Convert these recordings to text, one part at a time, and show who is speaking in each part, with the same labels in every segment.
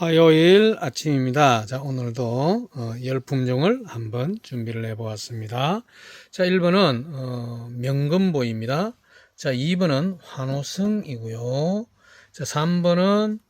Speaker 1: 화요일 아침입니다. 자, 오늘도 어, 열 품종을 한번 준비를 해 보았습니다. 자, 1번은 어, 명금보입니다. 자, 2번은 환호성이고요. 자, 3번은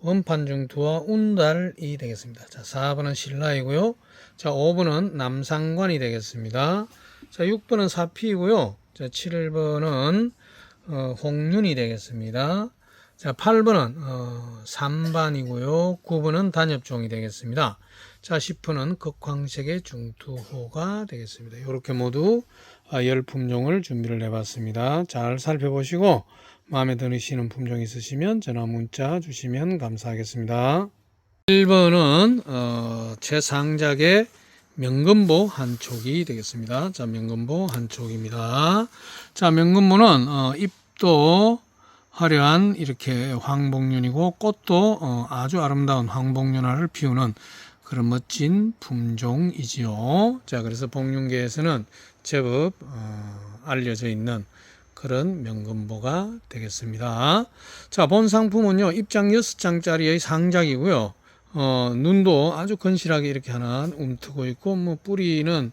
Speaker 1: 원판중투와 운달이 되겠습니다. 자, 4번은 신라이고요. 자, 5번은 남상관이 되겠습니다. 자, 6번은 사피이고요. 자, 7번은 어, 홍윤이 되겠습니다. 자, 8번은 어, 3반이고요. 9번은 단엽종이 되겠습니다. 자, 10번은 극황색의 중투호가 되겠습니다. 이렇게 모두 아, 열 품종을 준비를 해봤습니다. 잘 살펴보시고 마음에 드시는 품종 있으시면 전화 문자 주시면 감사하겠습니다. 1번은 어, 최상작의 명금보 한 촉이 되겠습니다. 자, 명금보 한 촉입니다. 자, 명금보는 어, 잎도 화려한 이렇게 황복륜이고 꽃도 어, 아주 아름다운 황복륜화를 피우는 그런 멋진 품종이지요. 자, 그래서 복륜계에서는 제법 어, 알려져 있는 그런 명금보가 되겠습니다. 자, 본 상품은요, 입장 6장짜리의 상작이고요. 어, 눈도 아주 건실하게 이렇게 하나 움트고 있고, 뭐, 뿌리는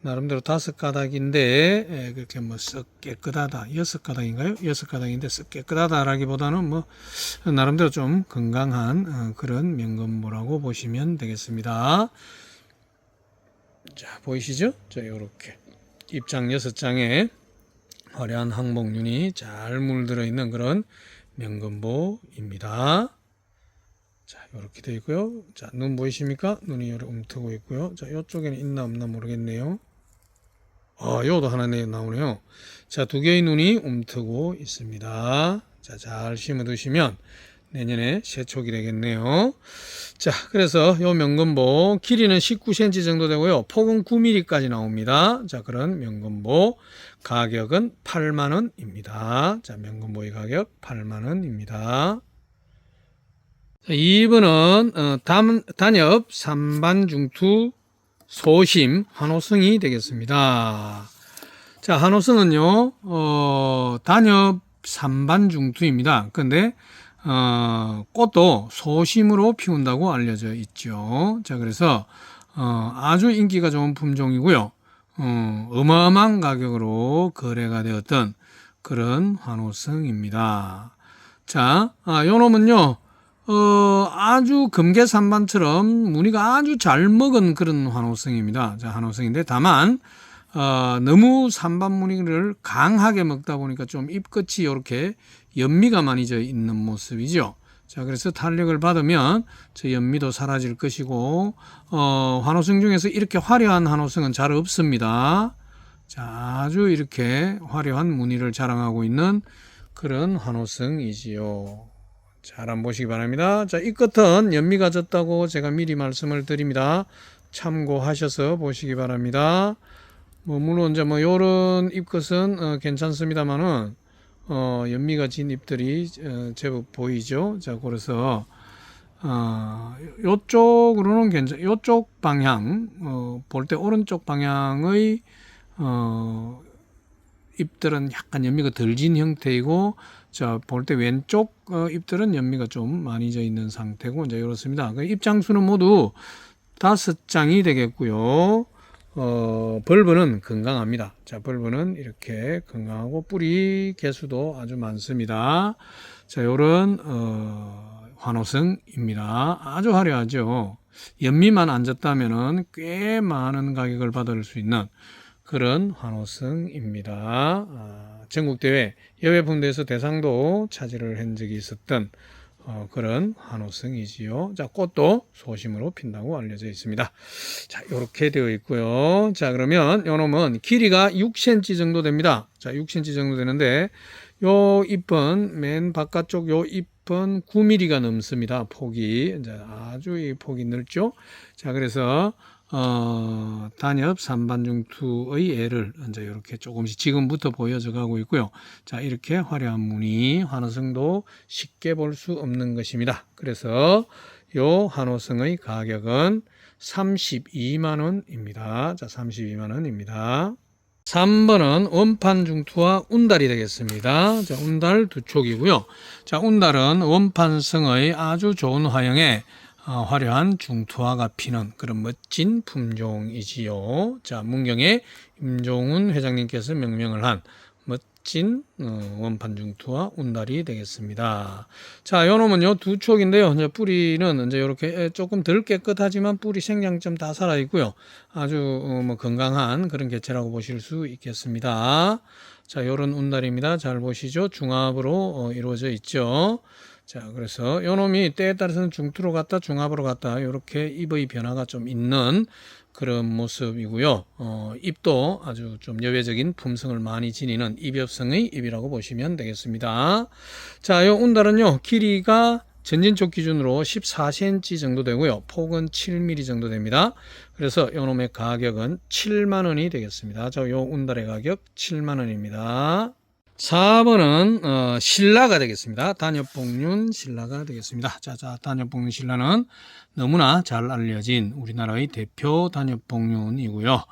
Speaker 1: 나름대로 다섯 가닥인데, 예, 그렇게 뭐, 썩 깨끗하다. 여섯 가닥인가요? 여섯 가닥인데, 썩 깨끗하다라기보다는 뭐, 나름대로 좀 건강한 어, 그런 명금보라고 보시면 되겠습니다. 자, 보이시죠? 자, 요렇게. 입장 여섯 장에 화려한 항목륜이 잘 물들어 있는 그런 명금보입니다. 자, 이렇게 되어 있고요. 자, 눈 보이십니까? 눈이 이렇게 움트고 있고요. 자, 이쪽에는 있나 없나 모르겠네요. 아, 요도 하나 내 나오네요. 자, 두 개의 눈이 움트고 있습니다. 자, 잘 심어 두시면 내년에 새촉이 되겠네요. 자, 그래서 요 명금보 길이는 19cm 정도 되고요. 폭은 9mm까지 나옵니다. 자, 그런 명금보 가격은 8만 원입니다. 자, 명금보의 가격 8만 원입니다. 자, 2번은 어, 단, 단엽 3반 중투 소심 한호성이 되겠습니다. 자, 한호성은요, 어, 단엽 3반 중투입니다. 근데 어, 꽃도 소심으로 피운다고 알려져 있죠. 자, 그래서 어, 아주 인기가 좋은 품종이고요. 어, 어마어마한 가격으로 거래가 되었던 그런 환호성입니다. 자, 아, 요 놈은요, 어, 아주 금계산반처럼 무늬가 아주 잘 먹은 그런 환호성입니다. 자, 환호성인데 다만 어, 너무 산반 무늬를 강하게 먹다 보니까 좀 잎끝이 이렇게 연미가 많이 져 있는 모습이죠. 자, 그래서 탄력을 받으면 저 연미도 사라질 것이고, 어, 환호성 중에서 이렇게 화려한 환호성은 잘 없습니다. 자, 아주 이렇게 화려한 무늬를 자랑하고 있는 그런 환호성이지요. 잘 한번 보시기 바랍니다. 자, 이 끝은 연미가 졌다고 제가 미리 말씀을 드립니다. 참고하셔서 보시기 바랍니다. 뭐 물론 이제 뭐 요런 잎끝은 어, 괜찮습니다만은 어, 연미가 진 잎들이 어, 제법 보이죠. 자, 그래서 어, 요쪽으로는 괜찮. 요쪽 방향 어, 볼 때 오른쪽 방향의 어, 잎들은 약간 연미가 덜 진 형태이고 자, 볼 때 왼쪽 어, 잎들은 연미가 좀 많이 져 있는 상태고 이제 이렇습니다. 그 입장수는 모두 다섯 장이 되겠고요. 어, 벌브는 건강합니다. 자, 벌브는 이렇게 건강하고 뿌리 개수도 아주 많습니다. 자, 요런, 어, 환호성입니다. 아주 화려하죠. 연미만 앉았다면은 꽤 많은 가격을 받을 수 있는 그런 환호성입니다. 아, 전국대회 여외분대에서 대상도 차지를 한 적이 있었던 어, 그런 한호성이지요. 자, 꽃도 소심으로 핀다고 알려져 있습니다. 자, 이렇게 되어 있고요. 자, 그러면 요 놈은 길이가 6cm 정도 됩니다. 자, 6cm 정도 되는데 요 잎은 맨 바깥쪽 요 잎은 9mm가 넘습니다. 폭이 이제 아주 이 폭이 넓죠. 자, 그래서 어, 단엽 삼반중투의 애를 이제 이렇게 조금씩 지금부터 보여져 가고 있고요. 자, 이렇게 화려한 무늬, 환호성도 쉽게 볼 수 없는 것입니다. 그래서 요 환호성의 가격은 32만 원입니다. 자, 32만 원입니다. 3번은 원판 중투와 운달이 되겠습니다. 자, 운달 두 촉이고요. 자, 운달은 원판성의 아주 좋은 화형에 어, 화려한 중투화가 피는 그런 멋진 품종이지요. 자, 문경에 임종훈 회장님께서 명명을 한 멋진 어, 원판 중투와 운달이 되겠습니다. 자, 요 놈은요 두 촉인데요. 이제 뿌리는 이제 이렇게 조금 덜 깨끗하지만 뿌리 생장점 다 살아 있고요. 아주 어, 뭐 건강한 그런 개체라고 보실 수 있겠습니다. 자, 요런 운달입니다. 잘 보시죠. 중합으로 어, 이루어져 있죠. 자, 그래서 요 놈이 때에 따라서는 중투로 갔다 중합으로 갔다 이렇게 입의 변화가 좀 있는 그런 모습이고요. 어, 입도 아주 좀 여외적인 품성을 많이 지니는 입엽성의 입이라고 보시면 되겠습니다. 자, 요 운달은요, 길이가 전진쪽 기준으로 14cm 정도 되고요. 폭은 7mm 정도 됩니다. 그래서 요 놈의 가격은 7만 원이 되겠습니다. 자, 요 운달의 가격 7만 원입니다. 4번은 어, 신라가 되겠습니다. 단엽봉륜 신라가 되겠습니다. 자, 자, 단엽봉륜 신라는 너무나 잘 알려진 우리나라의 대표 단엽봉륜이고요.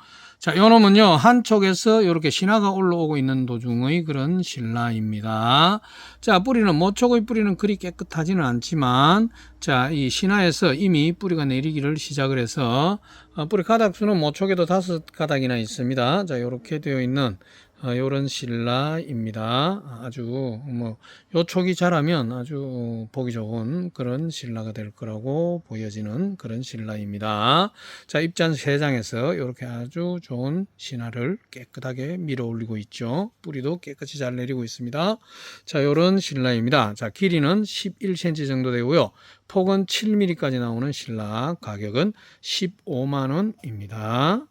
Speaker 1: 자, 요 놈은요, 한쪽에서 이렇게 신화가 올라오고 있는 도중의 그런 신라입니다. 자, 뿌리는, 모촉의 뿌리는 그리 깨끗하지는 않지만, 자, 이 신화에서 이미 뿌리가 내리기를 시작을 해서, 어, 뿌리 가닥수는 모촉에도 다섯 가닥이나 있습니다. 자, 이렇게 되어 있는 아, 요런 신라입니다. 아주 뭐 요촉이 자라면 아주 보기 좋은 그런 신라가 될 거라고 보여지는 그런 신라입니다. 자, 입잔 세 장에서 이렇게 아주 좋은 신화를 깨끗하게 밀어 올리고 있죠. 뿌리도 깨끗이 잘 내리고 있습니다. 자, 요런 신라입니다. 자, 길이는 11cm 정도 되고요. 폭은 7mm까지 나오는 신라 가격은 15만 원입니다.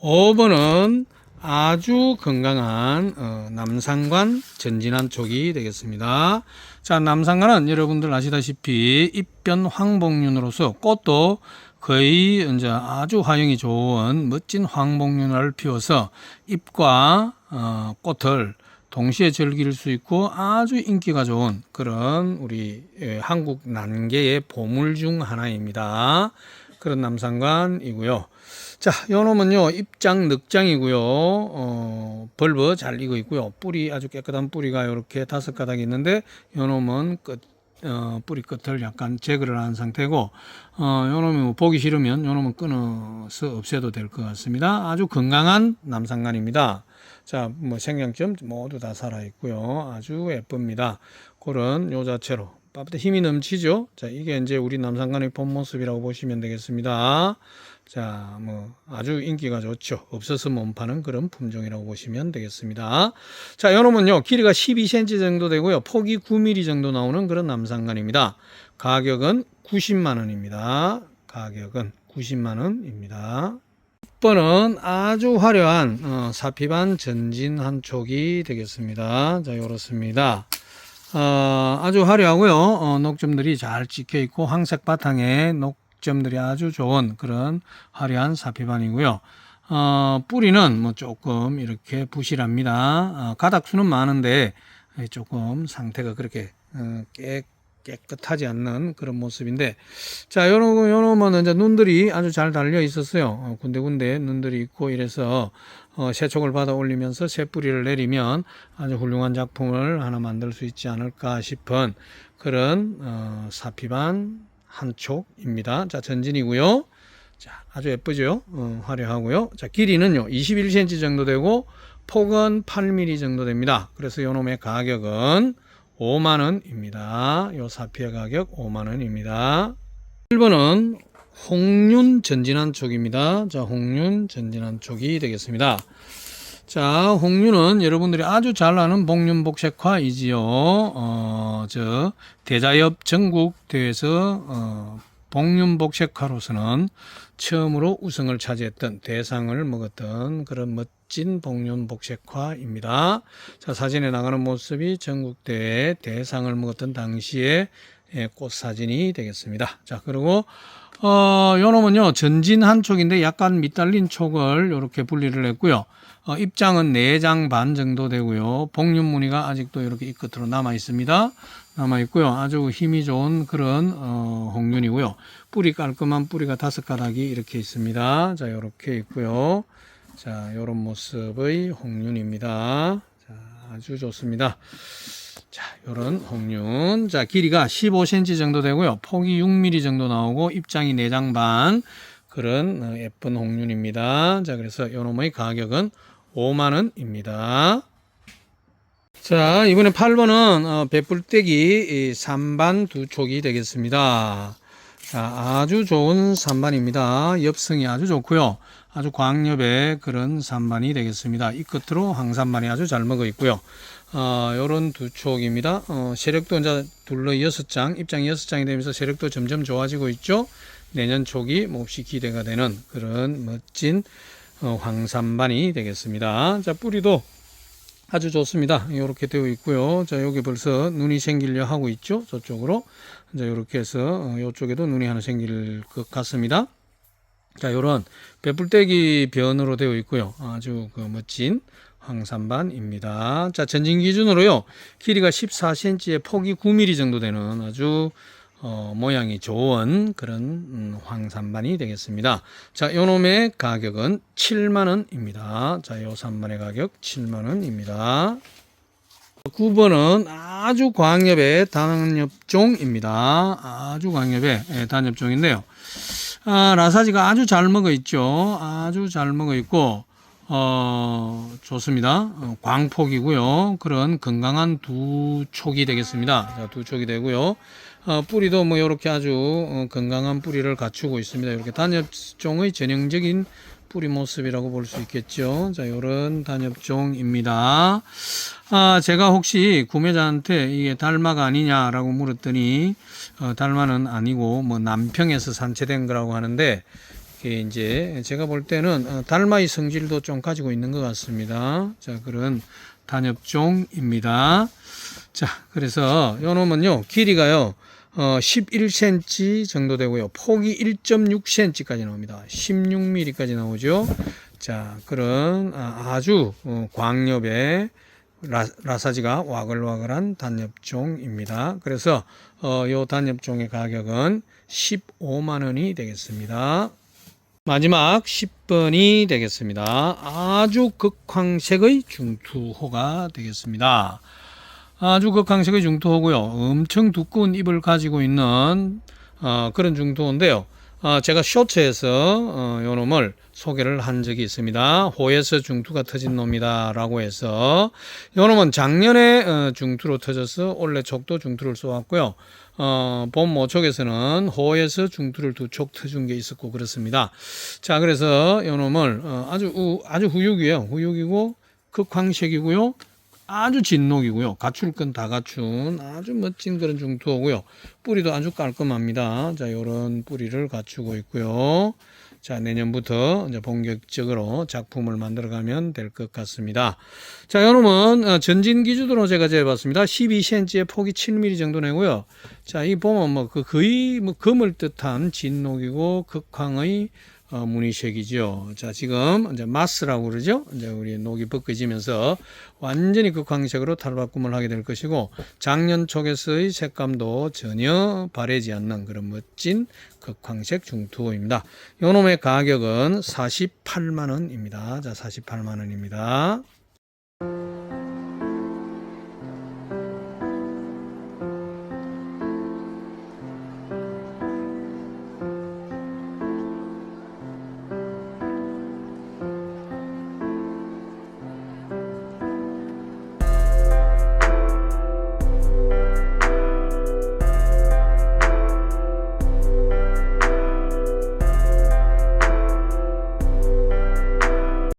Speaker 1: 5번은 아주 건강한 어, 남상관 전진한 촉이 되겠습니다. 자, 남상관은 여러분들 아시다시피 입변 황복륜으로서 꽃도 거의 이제 아주 화형이 좋은 멋진 황복륜을 피워서 잎과 어, 꽃을 동시에 즐길 수 있고 아주 인기가 좋은 그런 우리 예, 한국 난개의 보물 중 하나입니다. 그런 남상관이고요. 자, 요 놈은요, 입장 늑장이고요. 어, 벌버 잘 익어 있고요. 뿌리 아주 깨끗한 뿌리가 이렇게 다섯 가닥이 있는데, 요 놈은 끝, 어, 뿌리 끝을 약간 제거를 한 상태고, 어, 요 놈이 뭐 보기 싫으면 요 놈은 끊어서 없애도 될 것 같습니다. 아주 건강한 남상관입니다. 자, 뭐 생장점 모두 다 살아 있고요. 아주 예쁩니다. 그런 요 자체로. 빠듯 힘이 넘치죠. 자, 이게 이제 우리 남상관의 본 모습이라고 보시면 되겠습니다. 자, 뭐 아주 인기가 좋죠. 없어서 못 파는 그런 품종이라고 보시면 되겠습니다. 자, 요놈은요. 길이가 12cm 정도 되고요. 폭이 9mm 정도 나오는 그런 남상관입니다. 가격은 90만 원입니다. 가격은 90만 원입니다. 6번은 아주 화려한 어, 사피반 전진 한 촉이 되겠습니다. 자, 요렇습니다. 어, 아주 화려하고요. 어, 녹점들이 잘 찍혀 있고 황색 바탕에 녹점들이 아주 좋은 그런 화려한 사피반이고요. 어, 뿌리는 뭐 조금 이렇게 부실합니다. 어, 가닥수는 많은데 조금 상태가 그렇게 어, 깨, 깨끗하지 않는 그런 모습인데 자 요런 요놈은 이제 눈들이 아주 잘 달려 있었어요. 어, 군데군데 눈들이 있고 이래서 어, 새촉을 받아 올리면서 새 뿌리를 내리면 아주 훌륭한 작품을 하나 만들 수 있지 않을까 싶은 그런 어, 사피반 한 촉입니다. 자 전진이고요. 자 아주 예쁘죠? 어, 화려하고요. 자 길이는요 21cm 정도 되고 폭은 8mm 정도 됩니다. 그래서 요놈의 가격은 5만 원입니다. 요 사피의 가격 5만 원입니다. 1번은 홍륜 전진한 쪽입니다. 자, 홍륜 전진한 쪽이 되겠습니다. 자, 홍륜은 여러분들이 아주 잘 아는 복륜복색화이지요. 어, 저 대자협 전국 대회에서 어, 복륜복색화로서는 처음으로 우승을 차지했던 대상을 먹었던 그런 멋 진 복륜 복색화입니다. 자, 사진에 나가는 모습이 전국대회 대상을 먹었던 당시의 예, 꽃 사진이 되겠습니다. 자, 그리고 어, 요 놈은요, 전진 한 촉인데 약간 밑달린 촉을 이렇게 분리를 했고요. 어, 입장은 4장 반 정도 되고요. 복륜 무늬가 아직도 이렇게 이 끝으로 남아 있습니다. 남아 있고요. 아주 힘이 좋은 그런 어, 홍륜이고요. 뿌리 깔끔한 뿌리가 다섯 가닥이 이렇게 있습니다. 자, 이렇게 있고요. 자, 요런 모습의 홍륜입니다. 자, 아주 좋습니다. 자, 요런 홍륜. 자, 길이가 15cm 정도 되고요. 폭이 6mm 정도 나오고 입장이 4장 반. 그런 어, 예쁜 홍륜입니다. 자, 그래서 요놈의 가격은 5만 원입니다. 자, 이번에 8번은 어, 배불떼기 3반 두 촉이 되겠습니다. 자, 아주 좋은 3반입니다. 엽성이 아주 좋고요. 아주 광엽의 그런 3반이 되겠습니다. 이 끝으로 황산반이 아주 잘 먹어 있고요. 어, 요런 두 촉입니다. 어, 세력도 이제 둘러 6장, 입장이 6장이 되면서 세력도 점점 좋아지고 있죠. 내년 촉이 몹시 기대가 되는 그런 멋진 어, 황산반이 되겠습니다. 자, 뿌리도 아주 좋습니다. 이렇게 되어 있고요. 자, 여기 벌써 눈이 생기려 하고 있죠. 저쪽으로. 이제 이렇게 해서 어, 이쪽에도 눈이 하나 생길 것 같습니다. 자, 요런 배불떼기 변으로 되어 있고요. 아주 그 멋진 황산반입니다. 자, 전진 기준으로요. 길이가 14cm에 폭이 9mm 정도 되는 아주 어, 모양이 좋은 그런 음, 황산반이 되겠습니다. 자, 요 놈의 가격은 7만 원입니다. 자, 요 산반의 가격 7만 원입니다. 9번은 아주 광엽의 단엽종입니다. 아주 광엽의 예, 단엽종인데요. 아, 라사지가 아주 잘 먹어 있죠. 아주 잘 먹어 있고, 어, 좋습니다. 어, 광폭이고요. 그런 건강한 두 촉이 되겠습니다. 자, 두 촉이 되고요. 어, 뿌리도 뭐 이렇게 아주 어, 건강한 뿌리를 갖추고 있습니다. 이렇게 단엽종의 전형적인 뿌리 모습이라고 볼 수 있겠죠. 자, 요런 단엽종입니다. 아, 제가 혹시 구매자한테 이게 달마가 아니냐라고 물었더니, 어, 달마는 아니고, 뭐, 남평에서 산채된 거라고 하는데, 이게 이제 제가 볼 때는 어, 달마의 성질도 좀 가지고 있는 것 같습니다. 자, 그런 단엽종입니다. 자, 그래서 요 놈은요, 길이가요, 어, 11cm 정도 되고요. 폭이 1.6cm까지 나옵니다. 16mm까지 나오죠. 자, 그런 아, 아주 어, 광엽의 라, 라사지가 와글와글한 단엽종입니다. 그래서 어, 요 단엽종의 가격은 15만 원이 되겠습니다. 마지막 10번이 되겠습니다. 아주 극황색의 중투호가 되겠습니다. 아주 극황색의 중투호고요. 엄청 두꺼운 잎을 가지고 있는 어, 그런 중투호인데요. 어, 제가 쇼츠에서 어, 요 놈을 소개를 한 적이 있습니다. 호에서 중투가 터진 놈이다라고 해서 요 놈은 작년에 어, 중투로 터져서 올해 촉도 중투를 쏘았고요. 어, 봄 모촉에서는 호에서 중투를 두 촉 터준 게 있었고 그렇습니다. 자, 그래서 요 놈을 어, 아주 우, 아주 후육이에요. 후육이고 극황색이고요. 아주 진녹이고요. 갖출 건 다 갖춘 아주 멋진 그런 중투호고요. 뿌리도 아주 깔끔합니다. 자, 요런 뿌리를 갖추고 있고요. 자, 내년부터 이제 본격적으로 작품을 만들어가면 될 것 같습니다. 자, 요놈은 어, 전진 기준으로 제가 재봤습니다. 12cm의 폭이 7mm 정도 되고요. 자, 이 보면 뭐 그 거의 뭐 금을 뜻한 진녹이고 극황의 어, 무늬색이죠. 자, 지금 이제 마스라고 그러죠. 이제 우리 녹이 벗겨지면서 완전히 극황색으로 탈바꿈을 하게 될 것이고 작년 촉에서의 색감도 전혀 바래지 않는 그런 멋진 극황색 중투호입니다. 요놈의 가격은 48만 원입니다. 자, 48만 원입니다.